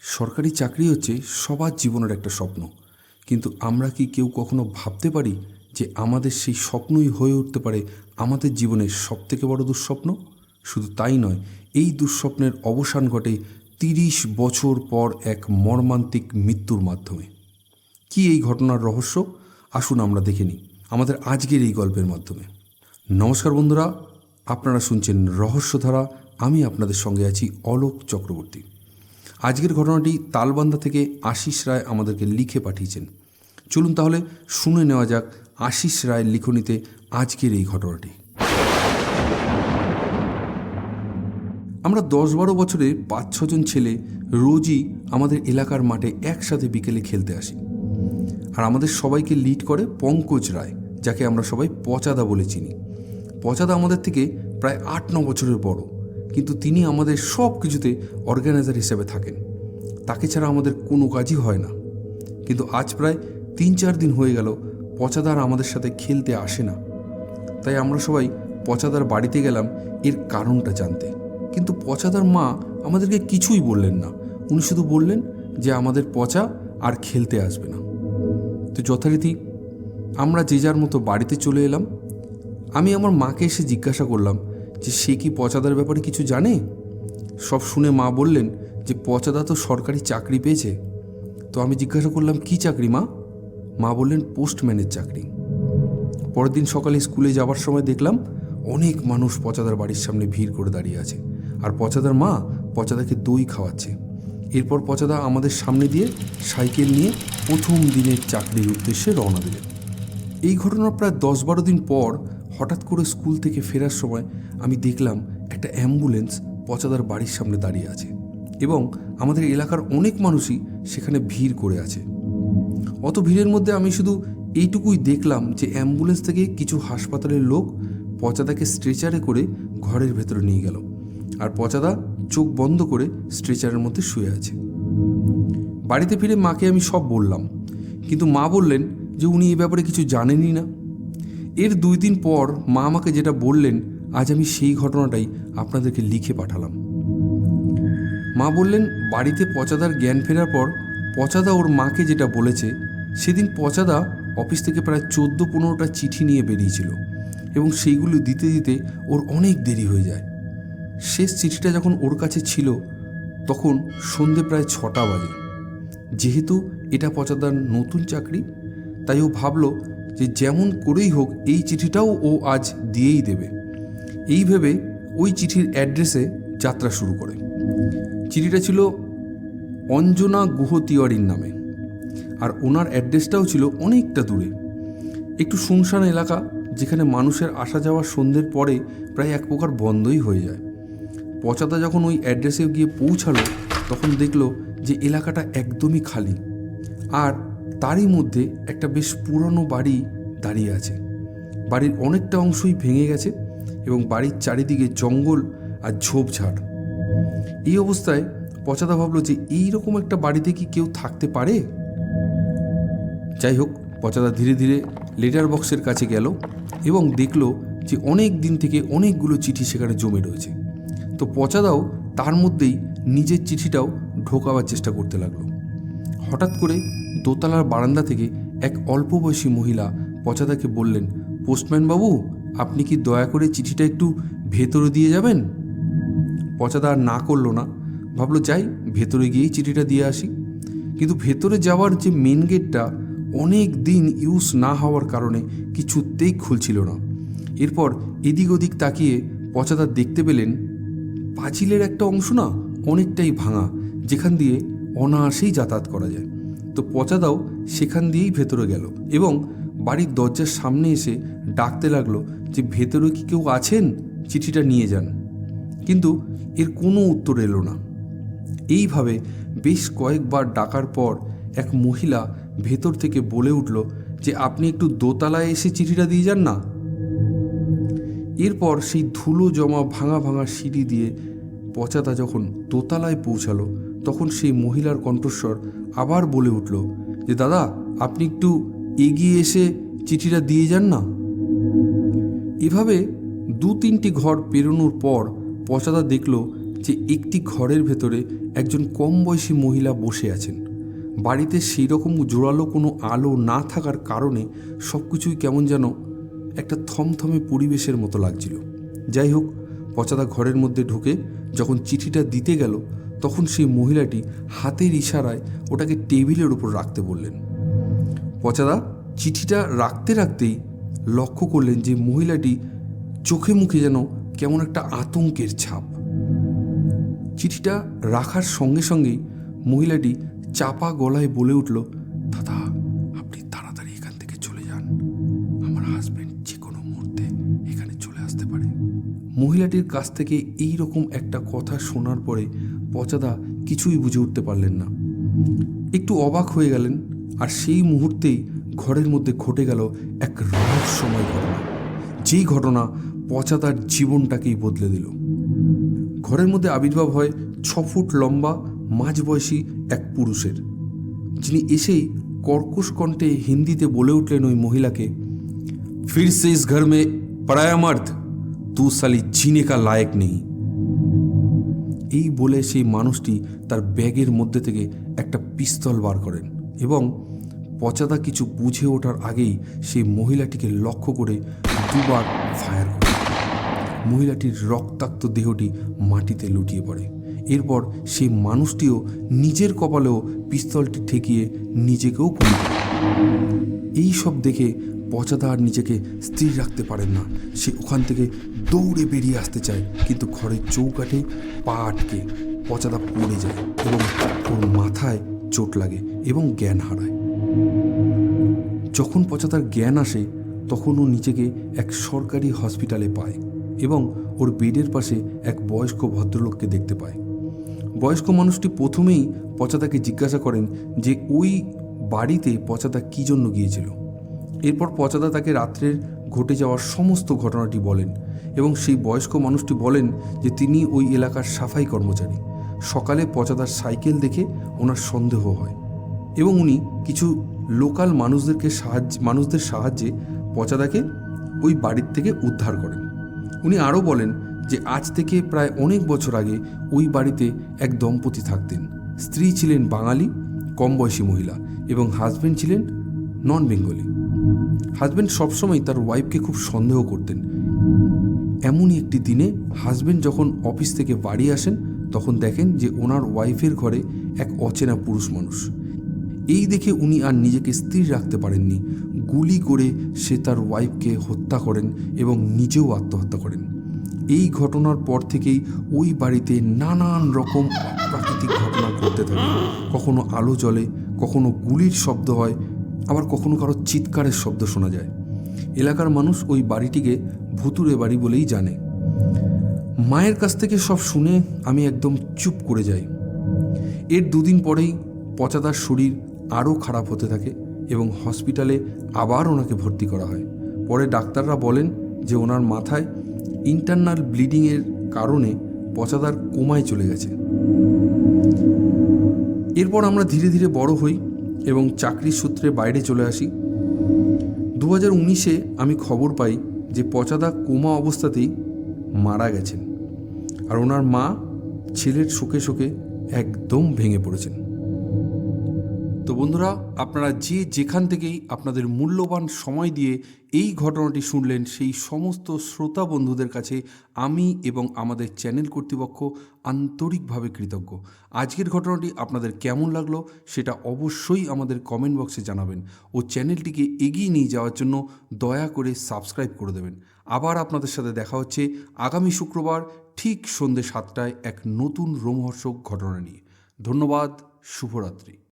সরকারি চাকরি হচ্ছে সবার জীবনের একটা স্বপ্ন। কিন্তু আমরা কি কেউ কখনো ভাবতে পারি যে আমাদের সেই স্বপ্নই হয়ে উঠতে পারে আমাদের জীবনের সবথেকে বড় দুঃস্বপ্ন? শুধু তাই নয়, এই দুঃস্বপ্নের অবসান ঘটে তিরিশ বছর পর এক মর্মান্তিক মৃত্যুর মাধ্যমে। কি এই ঘটনার রহস্য? আসুন আমরা দেখে নিই আমাদের আজকের এই গল্পের মাধ্যমে। নমস্কার বন্ধুরা, আপনারা শুনছেন রহস্যধারা, আমি আপনাদের সঙ্গে আছি অলোক চক্রবর্তী। আজকের ঘটনাটি তালবান্দা থেকে আশিস রায় আমাদেরকে লিখে পাঠিয়েছেন। চলুন তাহলে শুনে নেওয়া যাক আশিস রায়ের লিখনীতে আজকের এই ঘটনাটি। আমরা দশ বারো বছরে পাঁচ ছজন ছেলে রোজই আমাদের এলাকার মাঠে একসাথে বিকেলে খেলতে আসি। আর আমাদের সবাইকে লিড করে পঙ্কজ রায়, যাকে আমরা সবাই পচাদা বলে চিনি। পচাদা আমাদের থেকে প্রায় আট, ন বছরের বড়। কিন্তু তিনি আমাদের সব কিছুতে অর্গানাইজার হিসেবে থাকেন। তাকে ছাড়া আমাদের কোনো কাজই হয় না। কিন্তু আজ প্রায় তিন, চার দিন হয়ে গেল পচাদার আমাদের সাথে খেলতে আসে না। তাই আমরা সবাই পচাদার বাড়িতে গেলাম এর কারণটা জানতে। কিন্তু পচাদার মা আমাদেরকে কিছুই বললেন না। উনি শুধু বললেন যে আমাদের পচা আর খেলতে আসবে না। তো যথারীতি আমরা যে যার মতো বাড়িতে চলে এলাম। আমি আমার মাকে এসে জিজ্ঞাসা করলাম যে সে কি পচাদার ব্যাপারে কিছু জানে? সব শুনে মা বললেন যে পচাদা তো সরকারি চাকরি পেয়েছে। তো আমি জিজ্ঞাসা করলাম, কি চাকরি মা? মা বললেন, পোস্টম্যানের চাকরি। পরের দিন সকালে স্কুলে যাওয়ার সময় দেখলাম, অনেক মানুষ পচাদার বাড়ির সামনে ভিড় করে দাঁড়িয়ে আছে। আর পচাদার মা পচাদাকে দই খাওয়াচ্ছে। এরপর পচাদা আমাদের সামনে দিয়ে সাইকেল নিয়ে প্রথম দিনের চাকরির উদ্দেশ্যে রওনা দিলেন। এই ঘটনার প্রায় দশ বারো দিন পর হঠাৎ করে স্কুল থেকে ফেরার সময় আমি দেখলাম একটা অ্যাম্বুলেন্স পচাদার বাড়ির সামনে দাঁড়িয়ে আছে এবং আমাদের এলাকার অনেক মানুষই সেখানে ভিড় করে আছে। অত ভিড়ের মধ্যে আমি শুধু এইটুকুই দেখলাম যে অ্যাম্বুলেন্স থেকে কিছু হাসপাতালের লোক পচাদাকে স্ট্রেচারে করে ঘরের ভেতরে নিয়ে গেল আর পচাদা চোখ বন্ধ করে স্ট্রেচারের মধ্যে শুয়ে আছে। বাড়িতে ফিরে মাকে আমি সব বললাম, কিন্তু মা বললেন যে উনি এ ব্যাপারে কিছু জানেনই না। এর দুই দিন পর মা আমাকে যেটা বললেন, আজ আমি সেই ঘটনাটাই আপনাদেরকে লিখে পাঠালাম। মা বললেন, বাড়িতে পচাদার জ্ঞান ফেরার পর পচাদা ওর মাকে যেটা বলেছে, সেদিন পচাদা অফিস থেকে প্রায় চোদ্দ পনেরোটা চিঠি নিয়ে বেরিয়েছিল এবং সেইগুলো দিতে দিতে ওর অনেক দেরি হয়ে যায়। শেষ চিঠিটা যখন ওর কাছে ছিল, তখন সন্ধে প্রায় ছটা বাজে। যেহেতু এটা পচাদার নতুন চাকরি, তাই ও ভাবলো যে যেমন করেই হোক এই চিঠিটাও ও আজ দিয়েই দেবে। এই ভেবে ওই চিঠির অ্যাড্রেসে যাত্রা শুরু করে। চিঠিটা ছিল অঞ্জনা গুহ তিওয়ারির নামে। আর ওনার অ্যাড্রেসটাও ছিল অনেকটা দূরে। একটু শুনশান এলাকা, যেখানে মানুষের আসা যাওয়া সন্ধ্যের পরে প্রায় এক প্রকার বন্ধই হয়ে যায়। পচাদা যখন ওই অ্যাড্রেসে গিয়ে পৌঁছালো, তখন দেখল যে এলাকাটা একদমই খালি। আর তারই মধ্যে একটা বেশ পুরনো বাড়ি দাঁড়িয়ে আছে। বাড়ির অনেকটা অংশই ভেঙে গেছে এবং বাড়ির চারিদিকে জঙ্গল আর ঝোপঝাড়। এই অবস্থায় পচাদা ভাবলো যে এই রকম একটা বাড়িতে কি কেউ থাকতে পারে? যাই হোক পচাদা ধীরে ধীরে লেটার বক্সের কাছে গেল এবং দেখল যে অনেক দিন থেকে অনেকগুলো চিঠি সেখানে জমে রয়েছে। তো পচাদাও তার মধ্যেই নিজের চিঠিটাও ঢোকাবার চেষ্টা করতে লাগল। হঠাৎ করে দোতলার বারান্দা থেকে এক অল্প বয়সী মহিলা পচাদাকে বললেন, পোস্টম্যান বাবু, আপনি কি দয়া করে চিঠিটা একটু ভেতরে দিয়ে যাবেন? পচাদা আর না করল না, ভাবলো, যাই, ভেতরে গিয়েই চিঠিটা দিয়ে আসি। কিন্তু ভেতরে যাওয়ার যে মেন গেটটা অনেক দিন ইউজ না হওয়ার কারণে কিছুতেই খুলছিল না। এরপর এদিক ওদিক তাকিয়ে পচাদা দেখতে পেলেন, পাঁচিলের একটা অংশ না অনেকটাই ভাঙা, যেখান দিয়ে অনায়াসেই যাতায়াত করা যায়। তো পচাদাও সেখান দিয়েই ভেতরে গেল এবং বাড়ির দরজার সামনে এসে ডাকতে লাগল যে, ভেতরে কি কেউ আছেন? চিঠিটা নিয়ে যান। কিন্তু এর কোনো উত্তর এলো না। এইভাবে বেশ কয়েকবার ডাকার পর এক মহিলা ভেতর থেকে বলে উঠল যে, আপনি একটু দোতলায় এসে চিঠিটা দিয়ে যান না? এরপর সেই ধুলো জমা ভাঙা ভাঙা সিঁড়ি দিয়ে পচাতা যখন দোতলায় পৌঁছালো তখন সেই মহিলার কণ্ঠস্বর আবার বলে উঠল যে, দাদা, আপনি একটু এগিয়ে এসে চিঠিটা দিয়ে যান না? এভাবে দু তিনটি ঘর পেরোনোর পর পচাদা দেখল যে, একটি ঘরের ভেতরে একজন কম বয়সী মহিলা বসে আছেন। বাড়িতে সেই রকম জোরালো কোনো আলো না থাকার কারণে সব কিছুই কেমন যেন একটা থমথমে পরিবেশের মতো লাগছিল। যাই হোক পচাদা ঘরের মধ্যে ঢুকে যখন চিঠিটা দিতে গেল তখন সেই মহিলাটি হাতের ইশারায় ওটাকে টেবিলের উপর রাখতে বললেন। পচাদা, চিঠিটা রাখতে রাখতেই লক্ষ্য করলেন যে মহিলাটি চোখে মুখে যেন কেমন একটা আতঙ্কের ছাপ। চিঠিটা রাখার সঙ্গে সঙ্গেই মহিলাটি চাপা গলায় বলে উঠল, দাদা, আপনি তাড়াতাড়ি এখান থেকে চলে যান। আমার হাজব্যান্ড যে কোনো মুহূর্তে এখানে চলে আসতে পারে। মহিলাটির কাছ থেকে এই রকম একটা কথা শোনার পরে পচাদা কিছুই বুঝে উঠতে পারলেন না। একটু অবাক হয়ে গেলেন, আর সেই মুহূর্তেই ঘরের মধ্যে ঘটে গেল এক রহস্যময় ঘটনা। যেই ঘটনা পচাদার জীবনটাকেই বদলে দিল। ঘরের মধ্যে আবির্ভাব হয় ছ ফুট লম্বা মাঝবয়সী এক পুরুষের। যিনি এসেই কর্কশ কণ্ঠে হিন্দিতে বলে উঠলেন ওই মহিলাকে ফির সে ইস ঘর মে পরায়া মর্দ তু সালি জিনে কা লায়ক নেই। এই বলে সেই মানুষটি তার ব্যাগের মধ্যে থেকে একটা পিস্তল বার করেন এবং পচাদা কিছু বুঝে ওঠার আগেই সেই মহিলাটিকে লক্ষ্য করে দুবার ফায়ার করে। মহিলাটির রক্তাক্ত দেহটি মাটিতে লুটিয়ে পড়ে। এরপর সেই মানুষটিও নিজের কপালেও পিস্তলটি ঠেকিয়ে নিজেকেও খুন এই সব দেখে পচাদা আর নিজেকে স্থির রাখতে পারেন না। সে ওখান থেকে দৌড়ে বেরিয়ে আসতে চায়, কিন্তু ঘরের চৌকাঠে পা আটকে পচাদা পড়ে যায় এবং ওর মাথায় চোট লাগে এবং জ্ঞান হারায়। যখন পচাদার জ্ঞান আসে, তখন ও নিজেকে এক সরকারি হসপিটালে পায় এবং ওর বেডের পাশে এক বয়স্ক ভদ্রলোককে দেখতে পায়। বয়স্ক মানুষটি প্রথমেই পচাদাকে জিজ্ঞাসা করেন যে, ওই বাড়িতে পচাদা কী জন্য গিয়েছিল? এরপর পচাদা তাকে রাত্রের ঘটে যাওয়ার সমস্ত ঘটনাটি বলেন এবং সেই বয়স্ক মানুষটি বলেন যে তিনি ওই এলাকার সাফাই কর্মচারী। সকালে পচাদার সাইকেল দেখে ওনার সন্দেহ হয় এবং উনি কিছু লোকাল মানুষদেরকে সাহায্য, মানুষদের সাহায্যে পচাদাকে ওই বাড়ির থেকে উদ্ধার করেন। উনি আরও বলেন যে আজ থেকে প্রায় অনেক বছর আগে ওই বাড়িতে এক দম্পতি থাকতেন। স্ত্রী ছিলেন বাঙালি, কম বয়সী মহিলা এবং হাজবেন্ড ছিলেন নন বেঙ্গলি হাজবেন্ড সবসময় তার ওয়াইফকে খুব সন্দেহ করতেন। এমনই একটি দিনে হাজবেন্ড যখন অফিস থেকে বাড়ি আসেন, তখন দেখেন যে ওনার ওয়াইফের ঘরে এক অচেনা পুরুষ মানুষ। এই দেখে উনি আর নিজেকে স্থির রাখতে পারেননি। গুলি করে সে তার ওয়াইফকে হত্যা করেন এবং নিজেও আত্মহত্যা করেন। এই ঘটনার পর থেকেই ওই বাড়িতে নানান রকম প্রাকৃতিক ঘটনা ঘটতে থাকে। কখনো আলো জ্বলে, কখনো গুলির শব্দ হয় আবার কখনো কারও চিৎকারের শব্দ শোনা যায়। এলাকার মানুষ ওই বাড়িটিকে ভুতুরে বাড়ি বলেই জানে। মায়ের কাছ থেকে সব শুনে আমি একদম চুপ করে যাই। এর দুদিন পরেই পচাদার শরীর আরও খারাপ হতে থাকে এবং হসপিটালে আবার ওনাকে ভর্তি করা হয়। পরে ডাক্তাররা বলেন যে ওনার মাথায় ইন্টারনাল ব্লিডিংয়ের কারণে পচাদার কোমায় চলে গেছে। এরপর আমরা ধীরে ধীরে বড় হই। এবং চাকরির সূত্রে বাইরে চলে আসি। দু হাজার উনিশে আমি খবর পাই যে পচাদা কোমা অবস্থাতেই মারা গেছেন। আর ওনার মা ছেলের শোকে শোকে একদম ভেঙে পড়েছেন। তো বন্ধুরা, আপনারা যে যেখান থেকেই আপনাদের মূল্যবান সময় দিয়ে এই ঘটনাটি শুনলেন, সেই সমস্ত শ্রোতা বন্ধুদের কাছে আমি এবং আমাদের চ্যানেল কর্তৃপক্ষ আন্তরিকভাবে কৃতজ্ঞ। আজকের ঘটনাটি আপনাদের কেমন লাগল সেটা অবশ্যই আমাদের কমেন্ট বক্সে জানাবেন ও চ্যানেলটিকে এগিয়ে নিয়ে যাওয়ার জন্য দয়া করে সাবস্ক্রাইব করে দেবেন। আবার আপনাদের সাথে দেখা হচ্ছে আগামী শুক্রবার ঠিক সন্ধ্যে সাতটায় এক নতুন রোমহর্ষক ঘটনা নিয়ে। ধন্যবাদ, শুভরাত্রি।